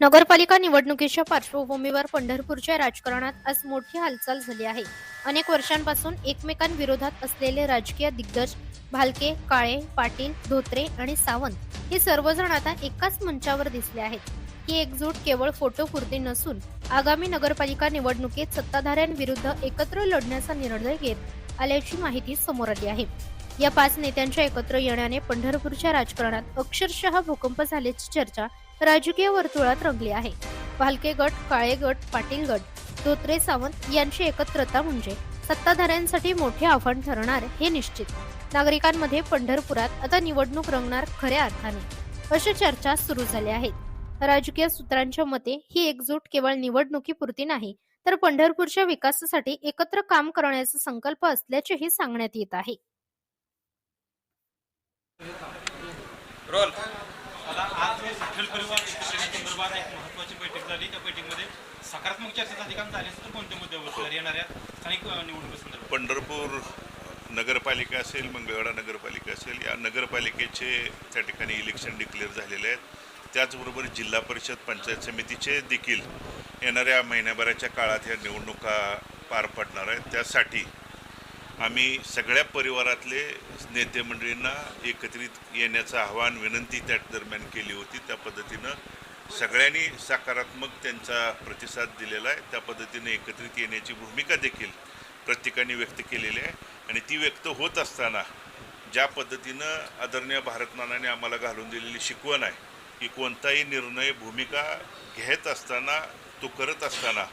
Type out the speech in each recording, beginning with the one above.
नगरपालिका निवडणुकीच्या पार्श्वभूमीवर पंढरपूरच्या राजकारणात आज मोठी हालचाल झाली आहे. अनेक वर्षांपासून एकमेकांविरोधात असलेले राजकीय दिग्गज भालके काळे पाटील धोत्रे आणि सावंत हे सर्वजण आता एकाच मंचावर दिसले आहेत. ही एकजूट केवळ फोटोपुरती नसून आगामी नगरपालिका निवडणुकीत सत्ताधाऱ्यांविरुद्ध एकत्र लढण्याचा निर्णय घेत आल्याची माहिती समोर आली आहे. या पाच नेत्यांच्या एकत्र येण्याने पंढरपूरच्या राजकारणात अक्षरशः भूकंप झाल्याची चर्चा राजकीय वर्तुळात रंगली आहे. भालके गट काळे गट पाटील गट धोत्रे सावंत यांची एकत्रता म्हणजे सत्ताधाऱ्यांसाठी मोठे आव्हान ठरणार हे निश्चित. नागरिकांमध्ये पंढरपुरात आता निवडणूक रंगणार खऱ्या अर्थाने अशा चर्चा सुरू झाल्या आहेत राजकीय सूत्रांच्या मते ही एकजूट केवळ निवडणुकीपुरती नाही तर पंढरपूरच्या विकासासाठी एकत्र काम करण्याचा संकल्प असल्याचेही सांगण्यात येत आहे. रोल आता आज विठ्ठल परिवार संदर्भात एक महत्वाची बैठक झाली. त्या बैठकीमध्ये सकारात्मक चर्चेचा अधिकार झाले झाली तर कोणत्या मुद्द्यावर येणाऱ्या स्थानिक निवडणुकीसंदर्भात पंढरपूर नगरपालिका असेल मंगळवेढा नगरपालिका असेल या नगरपालिकेचे त्या ठिकाणी इलेक्शन डिक्लेअर झालेले आहेत. त्याचबरोबर जिल्हा परिषद पंचायत समितीचे देखील येणाऱ्या महिन्याभराच्या काळात ह्या निवडणुका पार पडणार आहेत. त्यासाठी आम्ही सगळ्या परिवारातले नेते मंडळींना एकत्रित येण्याचं आव्हान विनंती त्या दरम्यान केली होती. त्या पद्धतीनं सगळ्यांनी सकारात्मक त्यांचा प्रतिसाद दिलेला आहे. त्या पद्धतीने एकत्रित येण्याची भूमिका देखील प्रत्येकाने व्यक्त केलेली आहे. आणि ती व्यक्त होत असताना ज्या पद्धतीनं आदरणीय भारतमानाने आम्हाला घालून दिलेली शिकवण आहे की कोणताही निर्णय भूमिका घेत असताना तो करत असताना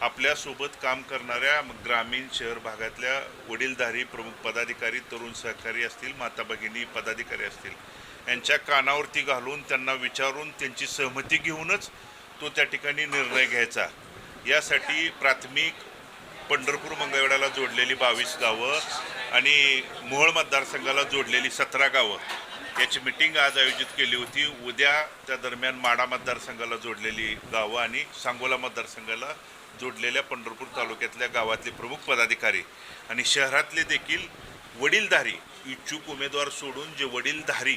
आपल्यासोबत काम करणाऱ्या ग्रामीण शहर भागातल्या वडीलधारी प्रमुख पदाधिकारी तरुण सहकारी असतील माता भगिनी पदाधिकारी असतील यांच्या कानावरती घालून त्यांना विचारून त्यांची सहमती घेऊनच तो त्या ठिकाणी निर्णय घ्यायचा. यासाठी प्राथमिक पंढरपूर मंगळवेढ्याला जोडलेली बावीस गावं आणि मोहोळ मतदारसंघाला जोडलेली सतरा गावं. याची मिटिंग आज आयोजित केली होती. उद्या त्या दरम्यान माडा मतदारसंघाला जोडलेली गावं आणि सांगोला मतदारसंघाला जोडलेल्या पंढरपूर तालुक्यातल्या गावातले प्रमुख पदाधिकारी आणि शहरातले देखील वडीलधारी इच्छुक उमेदवार सोडून जे वडीलधारी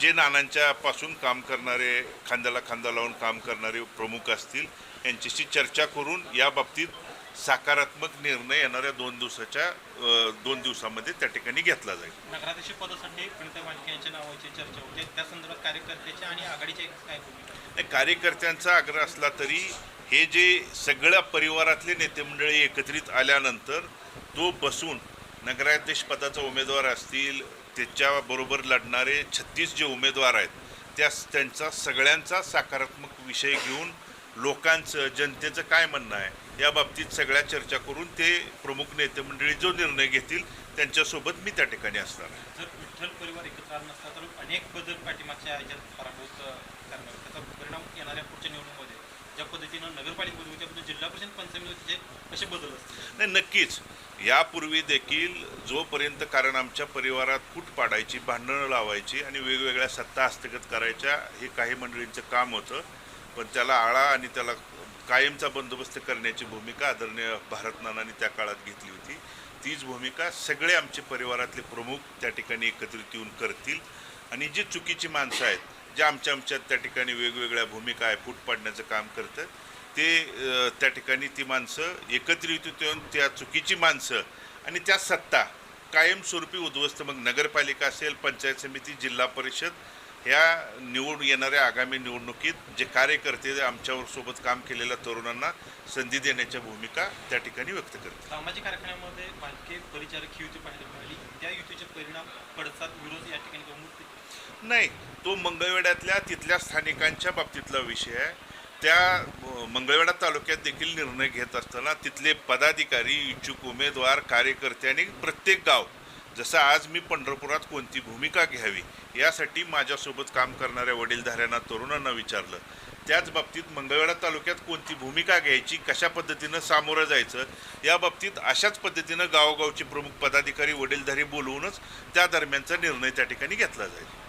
जे नानांच्यापासून काम करणारे खांद्याला खांदा लावून काम करणारे प्रमुख असतील यांच्याशी चर्चा करून या बाबतीत सकारात्मक निर्णय येणाऱ्या दोन दिवसाच्या दोन दिवसामध्ये त्या ठिकाणी घेतला जाईल. नगराध्यक्ष पदासाठी प्रणिता यांच्या नावाची चर्चा होते. त्या संदर्भात कार्यकर्त्याची आणि आघाडीची एक काय नाही, कार्यकर्त्यांचा आग्रह असला तरी हे जे सगळ्या परिवारातले नेते मंडळी एकत्रित आल्यानंतर तो बसून नगराध्यक्ष पदाचा उमेदवार असतील त्याच्याबरोबर लढणारे छत्तीस जे उमेदवार आहेत त्या त्यांचा सगळ्यांचा सकारात्मक विषय घेऊन लोकांचं जनतेचं काय म्हणणं आहे? या बाबतीत सगळ्या चर्चा करून ते प्रमुख नेते मंडळी जो निर्णय घेतील त्यांच्यासोबत मी त्या ठिकाणी असणार आहे. जर विठ्ठल परिवार एकत्र आला नसता तर अनेक बदल पाठीमागच्या ह्याच्यात पराभूत करणार. त्याचा परिणाम येणाऱ्या पुढच्या निवडणुकीमध्ये ज्या पद्धतीनं नगरपालिकेमध्ये होत्या पद्धतीने जिल्हा परिषद पंचायत तिचे कसे बदल असतील? नाही नक्कीच. यापूर्वी देखील जोपर्यंत कारण आमच्या परिवारात फूट पाडायची भांडणं लावायची आणि वेगवेगळ्या सत्ता हस्तगत करायच्या हे काही मंडळींचं काम होतं पण त्याला आळा आणि त्याला कायमचा बंदोबस्त करण्याची भूमिका आदरणीय भारतनानांनी त्या काळात घेतली होती. तीच भूमिका सगळे आमचे परिवारातले प्रमुख त्या ठिकाणी एकत्रित येऊन करतील. आणि जी चुकीची माणसं आहेत जे आमच्या आमच्यात त्या ठिकाणी वेगवेगळ्या भूमिका आहे फूट पाडण्याचं काम करतात ते त्या ठिकाणी ती माणसं एकत्रित येऊन त्या चुकीची माणसं आणि त्या सत्ता कायमस्वरूपी उद्ध्वस्त. मग नगरपालिका असेल पंचायत समिती जिल्हा परिषद ह्या निवड येणाऱ्या आगामी निवडणुकीत जे कार्यकर्ते आमच्यावर सोबत काम केलेल्या तरुणांना संधी देण्याच्या भूमिका त्या ठिकाणी व्यक्त करतील सामाजिक बालके परिचारक ही युती पाहायला मिळाली. त्या युतीचे परिणाम पडसाद विरोध या ठिकाणी नाही तो मंगळवेढ्यातल्या तिथल्या स्थानिकांच्या बाबतीतला विषय आहे. त्या अ, मंगळवेढा तालुक्यात देखील निर्णय घेत असताना तिथले पदाधिकारी इच्छुक उमेदवार कार्यकर्ते आणि प्रत्येक गाव जसं आज मी पंढरपुरात कोणती भूमिका घ्यावी यासाठी माझ्यासोबत काम करणाऱ्या वडीलधाऱ्यांना तरुणांना विचारलं. त्याच बाबतीत मंगळवेढा तालुक्यात कोणती भूमिका घ्यायची कशा पद्धतीनं सामोरं जायचं या बाबतीत अशाच पद्धतीनं गावोगावचे प्रमुख पदाधिकारी वडीलधारी बोलवूनच त्या दरम्यानचा निर्णय त्या ठिकाणी घेतला जाईल.